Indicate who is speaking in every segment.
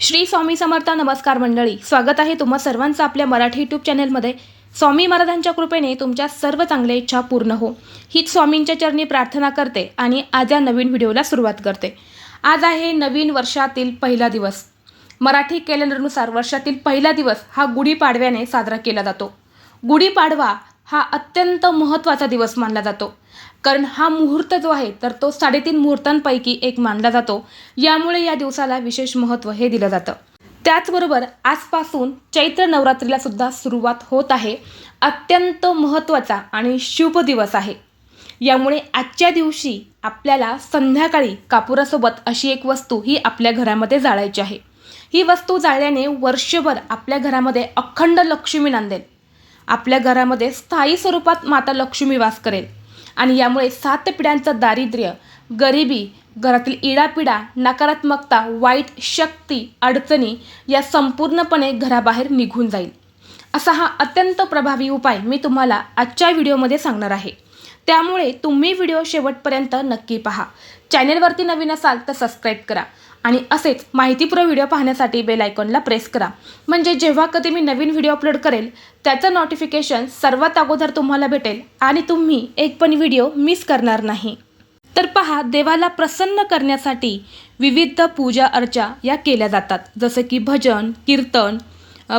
Speaker 1: श्री स्वामी समर्थ नमस्कार मंडळी. स्वागत आहे तुम्हा सर्वांचं आपल्या मराठी यूट्यूब चॅनलमध्ये. स्वामी महाराजांच्या कृपेने तुमच्या सर्व चांगल्या इच्छा पूर्ण हो. हीच स्वामींच्या चरणी प्रार्थना करते आणि आज या नवीन व्हिडिओला सुरुवात करते. आज आहे नवीन वर्षातील पहिला दिवस. मराठी कॅलेंडरनुसार वर्षातील पहिला दिवस हा गुढीपाडव्याने साजरा केला जातो. गुढीपाडवा हा अत्यंत महत्त्वाचा दिवस मानला जातो. कारण हा मुहूर्त जो आहे तर तो साडेतीन मुहूर्तांपैकी एक मानला जातो. यामुळे या दिवसाला विशेष महत्त्व हे दिलं जातं. त्याचबरोबर आजपासून चैत्र नवरात्रीला सुद्धा सुरुवात होत आहे. अत्यंत महत्त्वाचा आणि शुभ दिवस आहे. यामुळे आजच्या दिवशी आपल्याला संध्याकाळी कापुरासोबत अशी एक वस्तू ही आपल्या घरामध्ये जाळायची आहे. ही वस्तू जाळल्याने वर्षभर आपल्या घरामध्ये अखंड लक्ष्मी नांदेल. आपल्या घरामध्ये स्थायी स्वरूपात माता लक्ष्मी वास करेल. आणि यामुळे सात पिढ्यांचं दारिद्र्य गरिबी घरातील इडापिडा नकारात्मकता वाईट शक्ती अडचणी या संपूर्णपणे घराबाहेर निघून जाईल. असा हा अत्यंत प्रभावी उपाय मी तुम्हाला आजच्या व्हिडिओमध्ये सांगणार आहे. त्यामुळे तुम्ही व्हिडिओ शेवटपर्यंत नक्की पहा. चॅनेलवरती नवीन असाल तर सबस्क्राईब करा. आणि असेच माहितीपूर्व व्हिडिओ पाहण्यासाठी बेल आयकॉनला प्रेस करा. म्हणजे जेव्हा कधी मी नवीन व्हिडिओ अपलोड करेल त्याचं नोटिफिकेशन सर्वात अगोदर तुम्हाला भेटेल आणि तुम्ही एक पण व्हिडिओ मिस करणार नाही. तर पहा देवाला प्रसन्न करण्यासाठी विविध पूजा अर्चा या केल्या जातात. जसं की भजन कीर्तन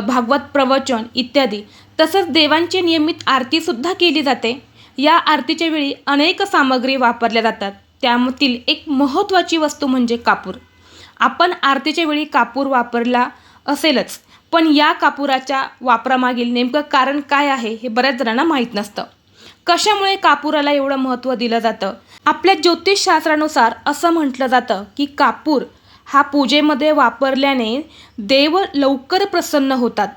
Speaker 1: भागवत प्रवचन इत्यादी. तसंच देवांची नियमित आरतीसुद्धा केली जाते. या आरतीच्या वेळी अनेक सामग्री वापरल्या जातात. त्यामधील एक महत्त्वाची वस्तू म्हणजे कापूर. आपण आरतीच्या वेळी कापूर वापरला असेलच पण या कापुराच्या वापरामागील नेमकं कारण काय आहे हे बऱ्याच जणांना माहीत नसतं. कशामुळे कापुराला एवढं महत्त्व दिलं जातं? आपल्या ज्योतिषशास्त्रानुसार असं म्हटलं जातं की कापूर हा पूजेमध्ये वापरल्याने देव लवकर प्रसन्न होतात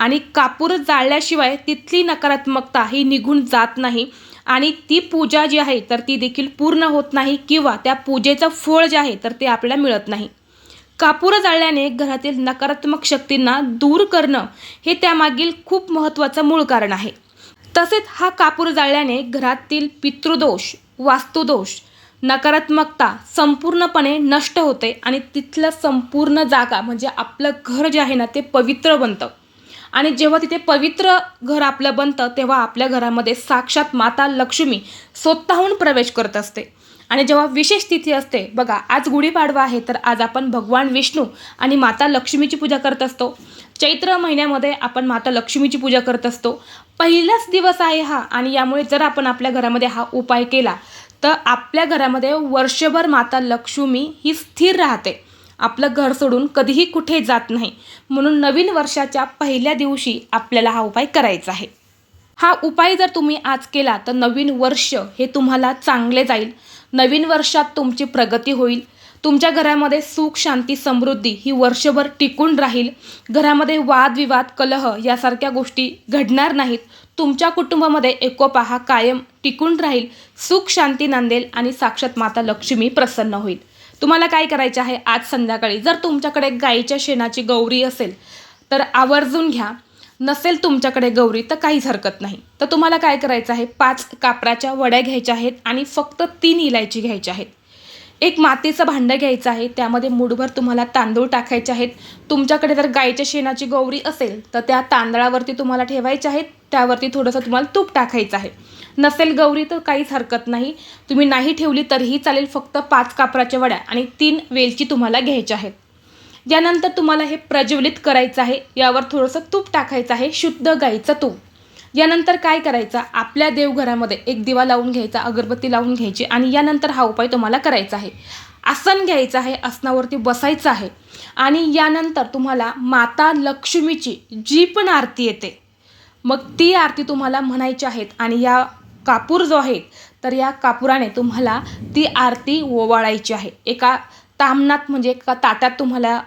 Speaker 1: आणि कापूर जाळल्याशिवाय तिथली नकारात्मकता ही निघून जात नाही आणि ती पूजा जी आहे तर ती देखील पूर्ण होत नाही किंवा त्या पूजेचं फळ जे आहे तर ते आपल्याला मिळत नाही. कापूर जाळल्याने घरातील नकारात्मक शक्तींना दूर करणं हे त्यामागील खूप महत्त्वाचं मूळ कारण आहे. तसेच हा कापूर जाळल्याने घरातील पितृदोष वास्तुदोष नकारात्मकता संपूर्णपणे नष्ट होते आणि तिथलं संपूर्ण जागा म्हणजे आपलं घर जे आहे ना ते पवित्र बनतं. आणि जेव्हा तिथे पवित्र घर आपलं बनतं तेव्हा आपल्या घरामध्ये साक्षात माता लक्ष्मी स्वतःहून प्रवेश करत असते. आणि जेव्हा विशेष तिथी असते बघा आज गुढीपाडवा आहे तर आज आपण भगवान विष्णू आणि माता लक्ष्मीची पूजा करत असतो. चैत्र महिन्यामध्ये आपण माता लक्ष्मीची पूजा करत असतो. पहिलाच दिवस आहे हा आणि यामुळे जर आपण आपल्या घरामध्ये हा उपाय केला तर आपल्या घरामध्ये वर्षभर माता लक्ष्मी ही स्थिर राहते. आपलं घर सोडून कधीही कुठे जात नाही. म्हणून नवीन वर्षाच्या पहिल्या दिवशी आपल्याला हा उपाय करायचा आहे. हा उपाय जर तुम्ही आज केला तर नवीन वर्ष हे तुम्हाला चांगले जाईल. नवीन वर्षात तुमची प्रगती होईल. तुमच्या घरामध्ये सुख शांती समृद्धी ही वर्षभर टिकून राहील. घरामध्ये वादविवाद कलह यासारख्या गोष्टी घडणार नाहीत. तुमच्या कुटुंबामध्ये एकोपा हा कायम टिकून राहील. सुख शांती नांदेल आणि साक्षात माता लक्ष्मी प्रसन्न होईल. तुम्हाला काय करायचे आहे आज संध्याकाळी? जर तुमच्याकडे गाईच्या शेणाची गौरी असेल तर आवर्जून घ्या. नसेल तुमच्याकडे गौरी तर काहीच हरकत नाही. तर तुम्हाला काय करायचं आहे? पाच कापराच्या वड्या घ्यायच्या आहेत आणि फक्त तीन इलायची घ्यायच्या आहेत. एक मातीचं भांडं घ्यायचं आहे त्यामध्ये मुठभर तुम्हाला तांदूळ टाकायचे आहेत. तुमच्याकडे जर गाईच्या शेणाची गौरी असेल तर त्या तांदळावरती तुम्हाला ठेवायच्या आहेत. त्यावरती थोडंसं तुम्हाला तूप टाकायचं आहे. नसेल गौरी तर काहीच हरकत नाही. तुम्ही नाही ठेवली तरीही चालेल फक्त पाच कापराच्या वड्या आणि तीन वेलची तुम्हाला घ्यायच्या आहेत. यानंतर तुम्हाला हे प्रज्वलित करायचं आहे यावर थोडंसं तूप टाकायचं आहे शुद्ध गाईचं तूप. यानंतर काय करायचं? आपल्या देवघरामध्ये एक दिवा लावून घ्यायचा अगरबत्ती लावून घ्यायची आणि यानंतर हा उपाय तुम्हाला करायचा आहे. आसन घ्यायचं आहे आसनावरती बसायचं आहे. आणि यानंतर तुम्हाला माता लक्ष्मीची जी पण आरती येते मग ती आरती तुम्हाला म्हणायची आहेत आणि या कापूर जो आहे तर या कापुराने तुम्हाला ती आरती ओवाळायची आहे. एका तामणात म्हणजे एका ताटात तुम्हाला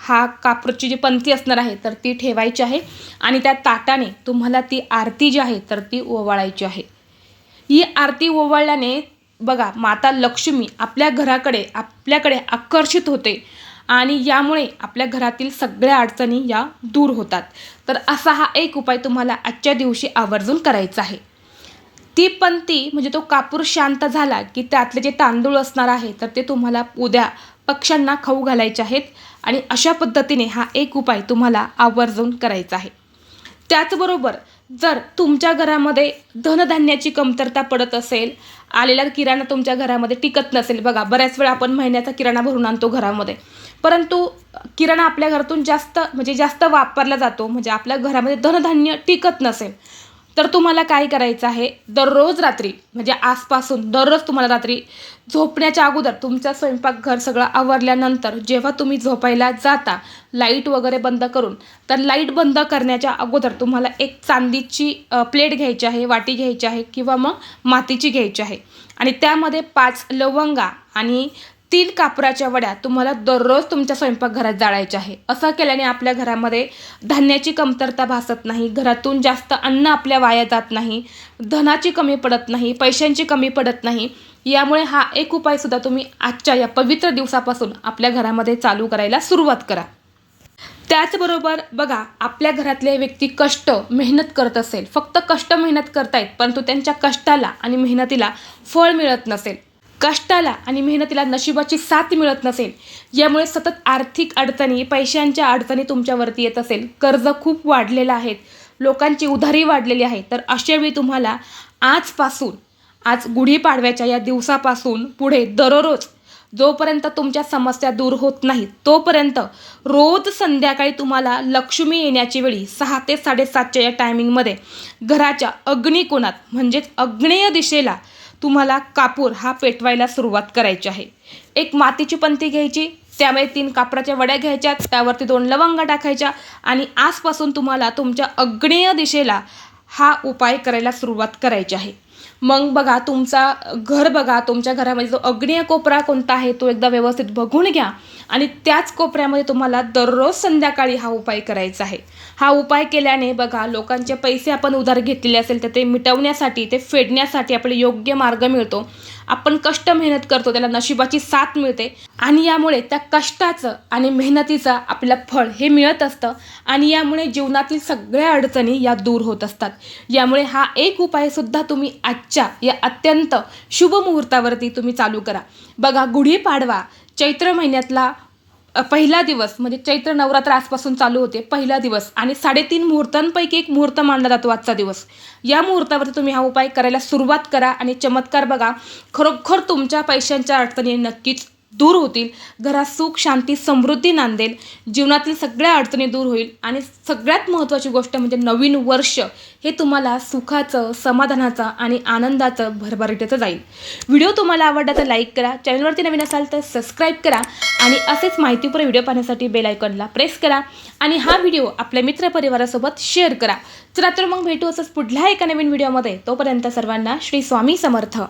Speaker 1: हा कापूरची जी पंथी असणार आहे तर ती ठेवायची आहे. आणि त्या ताटाने तुम्हाला ती आरती जी आहे तर ती ओवाळायची आहे. ही आरती ओवाळल्याने बघा माता लक्ष्मी आपल्या घराकडे आपल्याकडे आकर्षित होते. आणि यामुळे आपल्या घरातील सगळ्या अडचणी या दूर होतात. तर असा हा एक उपाय तुम्हाला आजच्या दिवशी आवर्जून करायचा आहे. ती पंथी म्हणजे तो कापूर शांत झाला की त्यातले जे तांदूळ असणार आहे तर ते तुम्हाला उद्या पक्ष्यांना खाऊ घालायचे आहेत. आणि अशा पद्धतीने हा एक उपाय तुम्हाला आवर्जून करायचा आहे. त्याचबरोबर जर तुमच्या घरामध्ये धनधान्याची कमतरता पडत असेल आलेला किराणा तुमच्या घरामध्ये टिकत नसेल बघा बऱ्याच वेळा आपण महिन्याचा किराणा भरून आणतो घरामध्ये. परंतु किराणा आपल्या घरातून जास्त म्हणजे जास्त वापरला जातो म्हणजे आपल्या घरामध्ये धनधान्य टिकत नसेल तर तुम्हाला काय करायचं आहे? दररोज रात्री म्हणजे आजपासून दररोज तुम्हाला रात्री झोपण्याच्या अगोदर तुमचं स्वयंपाकघर सगळं आवरल्यानंतर जेव्हा तुम्ही झोपायला जाता लाइट वगैरे बंद करून तर लाइट बंद करण्याच्या अगोदर तुम्हाला एक चांदीची प्लेट घ्यायची आहे वाटी घ्यायची आहे किंवा मग मातीची घ्यायची आहे. आणि त्यामध्ये पाच लवंगा आणि तीन कापराच्या वड्या तुम्हाला दररोज तुमच्या स्वयंपाकघरात जाळायच्या आहे. असं केल्याने आपल्या घरामध्ये धान्याची कमतरता भासत नाही घरातून जास्त अन्न आपल्या वाया जात नाही धनाची कमी पडत नाही पैशांची कमी पडत नाही. यामुळे हा एक उपायसुद्धा तुम्ही आजच्या या पवित्र दिवसापासून आपल्या घरामध्ये चालू करायला सुरुवात करा. त्याचबरोबर बघा आपल्या घरातले व्यक्ती कष्ट मेहनत करत असेल. फक्त कष्ट मेहनत करतायत परंतु त्यांच्या कष्टाला आणि मेहनतीला फळ मिळत नसेल. कष्टाला आणि मेहनतीला नशिबाची साथ मिळत नसेल यामुळे सतत आर्थिक अडचणी पैशांच्या अडचणी तुमच्यावरती येत असेल. कर्ज खूप वाढलेलं आहेत लोकांची उधारी वाढलेली आहे. तर अशावेळी तुम्हाला आजपासून आज गुढीपाडव्याच्या या दिवसापासून पुढे दररोज जोपर्यंत तुमच्या समस्या दूर होत नाहीत तोपर्यंत रोज संध्याकाळी तुम्हाला लक्ष्मी येण्याची वेळी सहा ते साडेसातच्या या टायमिंगमध्ये घराच्या अग्निकोणात म्हणजेच अग्नेय दिशेला तुम्हाला कापूर हा पेटवायला सुरुवात करायची आहे. एक मातीची पंती घ्यायची त्यामुळे तीन कापराच्या वड्या घ्यायच्या त्यावरती दोन लवंगा टाकायच्या आणि आजपासून तुम्हाला तुमच्या अग्नेय दिशेला हा उपाय करायला सुरुवात करायची आहे. मग बघा तुमचा घर बघा तुमच्या घरामध्ये जो अग्नेय कोपरा कोणता आहे तो एकदा व्यवस्थित बघून घ्या. आणि त्याच कोपऱ्यामध्ये तुम्हाला दररोज संध्याकाळी हा उपाय करायचा आहे. हा उपाय केल्याने बघा लोकांचे पैसे आपण उधार घेतलेले असेल तर ते मिटवण्यासाठी ते फेडण्यासाठी आपले योग्य मार्ग मिळतो. आपण कष्ट मेहनत करतो त्याला नशिबाची साथ मिळते. आणि यामुळे त्या कष्टाचं आणि मेहनतीचं आपल्याला फळ हे मिळत असतं आणि यामुळे जीवनातील सगळ्या अडचणी या दूर होत असतात. यामुळे हा एक उपायसुद्धा तुम्ही आजच्या या अत्यंत शुभ मुहूर्तावरती तुम्ही चालू करा. बघा गुढीपाडवा चैत्र महिन्यातला पहिला दिवस म्हणजे चैत्र नवरात्र आजपासून चालू होते पहिला दिवस. आणि साडेतीन मुहूर्तांपैकी एक मुहूर्त मानला जातो आजचा दिवस. या मुहूर्तावरती तुम्ही हा उपाय करायला सुरुवात करा आणि चमत्कार बघा खरोखर तुमच्या पैशांच्या अडचणी नक्कीच दूर होतील घरात सुख शांती समृद्धी नांदेल. जीवनातील सगळ्या अडचणी दूर होईल. आणि सगळ्यात महत्त्वाची गोष्ट म्हणजे नवीन वर्ष हे तुम्हाला सुखाचं समाधानाचं आणि आनंदाचं भरभराटीचं जाईल. व्हिडिओ तुम्हाला आवडला तर लाईक करा. चॅनलवरती नवीन असाल तर सबस्क्राईब करा. आणि असेच माहितीपूर्ण व्हिडिओ पाहण्यासाठी बेल आयकॉनला प्रेस करा. आणि हा व्हिडिओ आपल्या मित्रपरिवारासोबत शेअर करा. चला तर मग भेटू असंच पुढल्या एका नवीन व्हिडिओमध्ये. तोपर्यंत सर्वांना श्री स्वामी समर्थ.